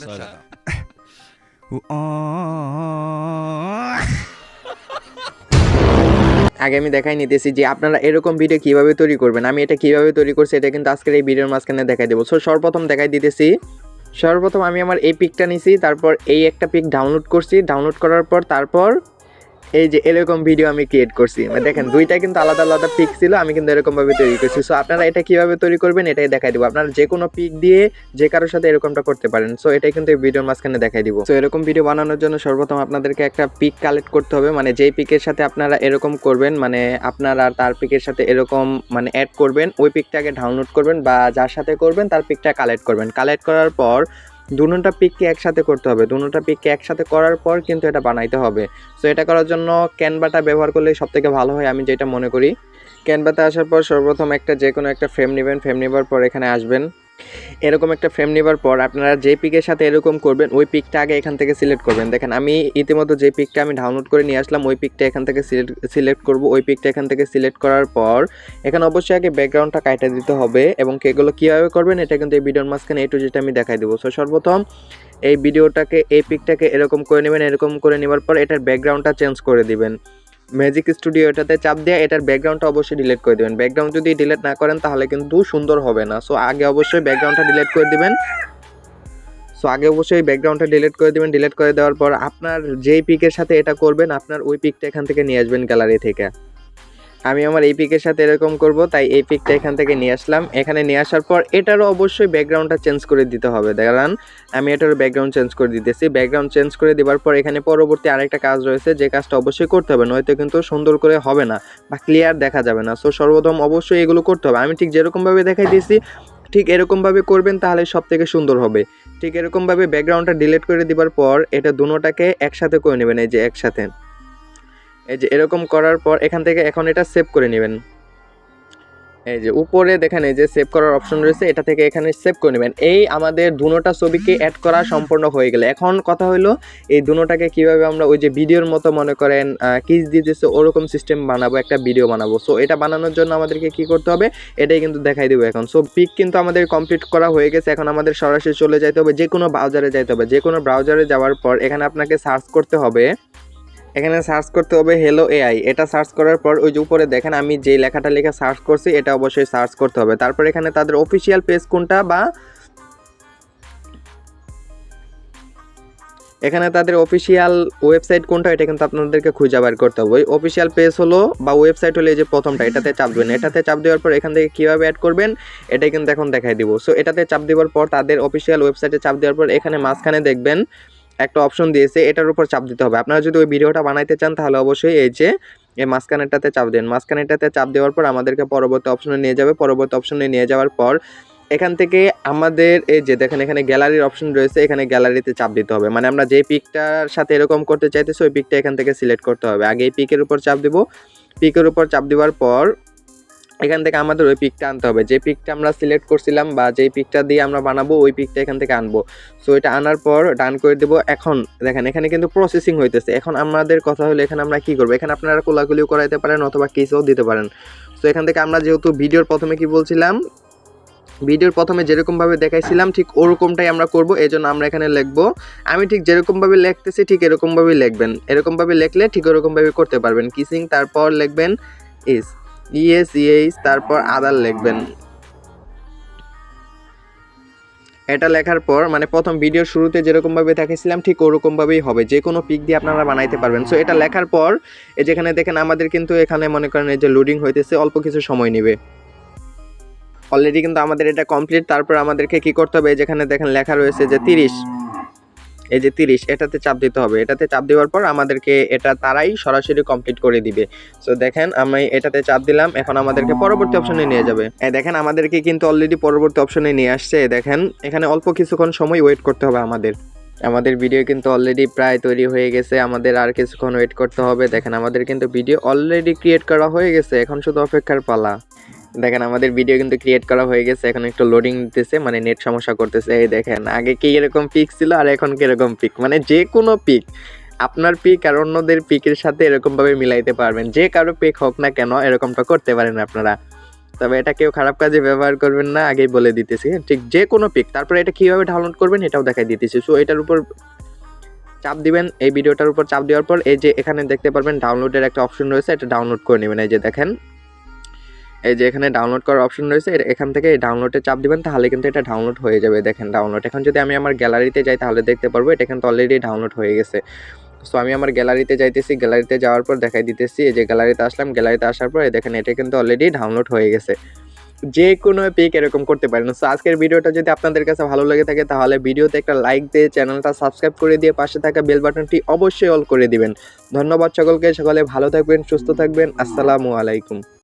সালা আগে আমি দেখাই নিতেছি যে আপনারা এরকম ভিডিও কীভাবে তৈরি করবেন আমি এটা কীভাবে তৈরি করছি এটা কিন্তু আজকের এই ভিডিওর মাঝখানে দেখাই দেবো। সো সর্বপ্রথম দেখাই দিতেছি সর্বপ্রথম আমি আমার এই পিকটা নিছি তারপর এই একটা পিক ডাউনলোড করছি ডাউনলোড করার পর তারপর এই যে এরকম ভিডিও আমি ক্রিয়েট করছি। মানে দেখেন, দুইটা কিন্তু আলাদা আলাদা পিক ছিল, আমি কিন্তু এরকম ভাবে তৈরি করছি। সো আপনারা এটা কীভাবে তৈরি করবেন, এটাই দেখাই দিব। আপনারা যে কোনো পিক দিয়ে যে কারোর সাথে এরকমটা করতে পারেন। সো এটাই কিন্তু এই ভিডিওর মাঝখানে দেখাই দিব। সো এরকম ভিডিও বানানোর জন্য সর্বপ্রথম আপনাদেরকে একটা পিক কালেক্ট করতে হবে। মানে যেই পিকের সাথে আপনারা এরকম করবেন মানে আপনারা তার পিকের সাথে এরকম মানে অ্যাড করবেন, ওই পিকটাকে ডাউনলোড করবেন বা যার সাথে করবেন, তার পিকটা কালেক্ট করবেন। কালেক্ট করার পর দুটোটা পিককে একসাথে করতে হবে। দুটা পিককে একসাথে করার পর কিন্তু এটা বানাইতে হবে। সো এটা করার জন্য ক্যানভাটা ব্যবহার করলে সব থেকে ভালো হয়, আমি যেটা মনে করি। ক্যানভাতে আসার পর সর্বপ্রথম একটা যে কোনো একটা ফ্রেম নেবেন ফ্রেম নেবার পর এখানে আসবেন। এরকম একটা ফ্রেম নেবার পর আপনারা যে পিকের সাথে এরকম করবেন, ওই পিকটা আগে এখান থেকে সিলেক্ট করবেন। দেখেন, আমি ইতিমধ্যে যে পিকটা আমি ডাউনলোড করে নিয়ে আসলাম, ওই পিকটা এখান থেকে সিলেক্ট সিলেক্ট করব। ওই পিকটা এখান থেকে সিলেক্ট করার পর এখানে অবশ্যই আগে ব্যাকগ্রাউন্ডটা কাটা দিতে হবে এবং এগুলো কীভাবে করবেন, এটা কিন্তু এই ভিডিওর মাঝখানে এটু যেটা আমি দেখাই দেবো। সো সর্বপ্রথম এই ভিডিওটাকে, এই পিকটাকে এরকম করে নেবেন, এরকম করে নেবার পর এটার ব্যাকগ্রাউন্ডটা চেঞ্জ করে দিবেন। ম্যাজিক স্টুডিও এটাতে চাপ দিয়ে এটার ব্যাকগ্রাউন্ডটা অবশ্যই ডিলিট করে দেবেন। ব্যাকগ্রাউন্ড যদি ডিলিট না করেন, তাহলে কিন্তু সুন্দর হবে না। সো আগে অবশ্যই ব্যাকগ্রাউন্ডটা ডিলিট করে দেবেন। সো আগে অবশ্যই ব্যাকগ্রাউন্ডটা ডিলিট করে দেবেন। ডিলিট করে দেওয়ার পর আপনার যেই পিকের সাথে এটা করবেন, আপনার ওই পিকটা এখান থেকে নিয়ে আসবেন গ্যালারি থেকে। আমি আমার এই পিকের সাথে এরকম করব, তাই এই পিকটা এখান থেকে নিয়ে আসলাম। এখানে নিয়ে আসার পর এটারও অবশ্যই ব্যাকগ্রাউন্ডটা চেঞ্জ করে দিতে হবে। দেখলাম আমি এটার ব্যাকগ্রাউন্ড চেঞ্জ করে দিতেছি। ব্যাকগ্রাউন্ড চেঞ্জ করে দেওয়ার পর এখানে পরবর্তী আরেকটা কাজ রয়েছে, যে কাজটা অবশ্যই করতে হবে, নয়তো কিন্তু সুন্দর করে হবে না বা ক্লিয়ার দেখা যাবে না। সো সর্বপ্রথম অবশ্যই এগুলো করতে হবে। আমি ঠিক যেরকমভাবে দেখাই দিয়েছি, ঠিক এরকমভাবে করবেন তাহলে সব থেকে সুন্দর হবে। ঠিক এরকমভাবে ব্যাকগ্রাউন্ডটা ডিলিট করে দেওয়ার পর এটা দুটোটাকে একসাথে করে নেবেন, এই যে একসাথে। এই যে এরকম করার পর এখান থেকে এখন এটা সেভ করে নেবেন। এই যে উপরে দেখেন, এই যে সেভ করার অপশন রয়েছে, এটা থেকে এখানে সেভ করে নেবেন। এই আমাদের দুনোটা ছবিকে অ্যাড করা সম্পূর্ণ হয়ে গেলে। এখন কথা হলো, এই দুনোটাকে কীভাবে আমরা ওই যে ভিডিওর মতো মনে করেন কিস দিতেছে ওরকম সিস্টেম বানাবো, একটা ভিডিও বানাবো। সো এটা বানানোর জন্য আমাদেরকে কি করতে হবে, এটাই কিন্তু দেখাই দেবো এখন। সো পিক কিন্তু আমাদের কমপ্লিট করা হয়ে গেছে। এখন আমাদের সরাসরি চলে যেতে হবে যে কোনো ব্রাউজারে যাইতে হবে। যে কোনো ব্রাউজারে যাওয়ার পর এখানে আপনাকে সার্চ করতে হবে। এখানে সার্চ করতে হবে হ্যালো এআই এটা সার্চ করার পর ওই যে উপরে দেখেন, আমি যে লেখাটা লেখা সার্চ করছি, এটা অবশ্যই সার্চ করতে হবে। তারপর এখানে তাদের অফিসিয়াল পেজ কোনটা বা এখানে তাদের অফিসিয়াল ওয়েবসাইট কোনটা, এটা কিন্তু আপনাদেরকে খুঁজে বার করতে হবে। ওই অফিসিয়াল পেজ হলো বা ওয়েবসাইট হলো এই যে প্রথমটা, এটাতে চাপ দেবেন এটাতে চাপ দেওয়ার পর এখান থেকে কীভাবে অ্যাড করবেন এটাই কিন্তু এখন দেখাই দিব। সো এটাতে চাপ দেওয়ার পর তাদের অফিসিয়াল ওয়েবসাইটে চাপ দেওয়ার পর এখানে মাঝখানে দেখবেন একটা অপশন দিয়েছে, এটার উপর চাপ দিতে হবে। আপনারা যদি ওই ভিডিওটা বানাইতে চান, তাহলে অবশ্যই এই যে, এই মাঝখানেরটাতে চাপ দেন। মাঝখানেরটাতে চাপ দেওয়ার পর আমাদেরকে পরবর্তী অপশনে নিয়ে যাবে। পরবর্তী অপশনে নিয়ে যাওয়ার পর এখান থেকে আমাদের এই যে, দেখেন এখানে গ্যালারির অপশন রয়েছে, এখানে গ্যালারিতে চাপ দিতে হবে। মানে আমরা যে পিকটার সাথে এরকম করতে চাইতেছি, ওই পিকটা এখান থেকে সিলেক্ট করতে হবে। আগে এই পিকের উপর চাপ দিব। পিকের উপর চাপ দেওয়ার পর এখান থেকে আমাদের ওই পিকটা আনতে হবে। যে পিকটা আমরা সিলেক্ট করছিলাম বা যেই পিকটা দিয়ে আমরা বানাবো, ওই পিকটা এখান থেকে আনব। সো এটা আনার পর ডান করে দেবো। এখন দেখেন, এখানে কিন্তু প্রসেসিং হইতেছে। এখন আমাদের কথা হলো, এখানে আমরা কি করব? এখানে আপনারা কোলাকুলিও করাইতে পারেন অথবা কিসও দিতে পারেন। সো এখান থেকে আমরা যেহেতু ভিডিওর প্রথমে কি বলছিলাম, ভিডিওর প্রথমে যেরকমভাবে দেখাইছিলাম, ঠিক ওরকমটাই আমরা করব। এই জন্য আমরা এখানে লিখব, আমি ঠিক যেরকমভাবে লিখতেছি, ঠিক এরকমভাবেই লিখবেন। এরকমভাবে লিখলে ঠিক ওরকমভাবে করতে পারবেন। কিসিং তারপর লিখবেন ইস ইএস ইএইচ তারপর আদার লিখবেন। এটা লেখার পর মানে প্রথম ভিডিও শুরুতে যেরকমভাবে দেখেছিলাম, ঠিক ওরকমভাবেই হবে। যে কোনো পিক দিয়ে আপনারা বানাইতে পারবেন। সো এটা লেখার পর, এই যেখানে দেখেন, আমাদের কিন্তু এখানে মনে করেন এই যে লোডিং হইতেছে, অল্প কিছু সময় নেবে। অলরেডি কিন্তু আমাদের এটা কমপ্লিট তারপর আমাদেরকে কি করতে হবে? যেখানে দেখেন লেখা রয়েছে যে তিরিশ। এই যে তিরিশ, এটাতে চাপ দিতে হবে। এটাতে চাপ দেওয়ার পর আমাদেরকে এটা তারাই সরাসরি কমপ্লিট করে দিবে। সো দেখেন আমি এটাতে চাপ দিলাম, এখন আমাদেরকে পরবর্তী অপশনে নিয়ে যাবে। দেখেন আমাদেরকে কিন্তু অলরেডি পরবর্তী অপশনে নিয়ে আসছে। দেখেন, এখানে অল্প কিছুক্ষণ সময় ওয়েট করতে হবে আমাদের। আমাদের ভিডিও কিন্তু অলরেডি প্রায় তৈরি হয়ে গেছে। আমাদের আর কিছুক্ষণ ওয়েট করতে হবে। দেখেন আমাদের কিন্তু ভিডিও অলরেডি ক্রিয়েট করা হয়ে গেছে। এখন শুধু অপেক্ষার পালা। দেখেন আমাদের ভিডিও কিন্তু ক্রিয়েট করা হয়ে গেছে, এখন একটু লোডিং দিতেছে মানে নেট সমস্যা করতেছে। এই দেখেন, আগে কি এরকম পিক ছিল আর এখন কি এরকম পিক মানে যে কোনো পিক আপনার পিক আর অন্যদের পিকের সাথে এরকমভাবে মিলাইতে পারবেন। যে কারও পিক হোক না কেন, এরকমটা করতে পারেন আপনারা। তবে এটা কেউ খারাপ কাজে ব্যবহার করবেন না, আগেই বলে দিতেছি। হ্যাঁ? ঠিক যে কোনো পিক তারপরে এটা কীভাবে ডাউনলোড করবেন এটাও দেখাই দিতেছি। সো এটার উপর চাপ দিবেন, এই ভিডিওটার উপর চাপ দেওয়ার পর, এই যে এখানে দেখতে পারবেন ডাউনলোডের একটা অপশন রয়েছে, এটা ডাউনলোড করে নেবেন। এই যে দেখেন এই যে এখানে ডাউনলোড করার অপশন রয়েছে এখান থেকে ডাউনলোডে চাপ দিবেন, তাহলে কিন্তু এটা ডাউনলোড হয়ে যাবে। দেখেন ডাউনলোড এখন যদি আমি আমার গ্যালারিতে যাই, তাহলে দেখতে পারব এটা কিন্তু অলরেডি ডাউনলোড হয়ে গেছে। সো আমি আমার গ্যালারিতে যাইতেছি গ্যালারিতে যাওয়ার পর দেখাই দিতেছি, এই যে গ্যালারিতে আসলাম গ্যালারিতে আসার পর দেখেন এটা কিন্তু অলরেডি ডাউনলোড হয়ে গেছে। যে কোনো পিক এরকম করতে পারেন। সো আজকের ভিডিওটা যদি আপনাদের কাছে ভালো লেগে থাকে, তাহলে ভিডিওতে একটা লাইক দিয়ে চ্যানেলটা সাবস্ক্রাইব করে দিয়ে পাশে থাকা বেল বাটনটি অবশ্যই অল করে দিবেন। ধন্যবাদ সকলকে, সকলে ভালো থাকবেন, সুস্থ থাকবেন। আসসালামু আলাইকুম।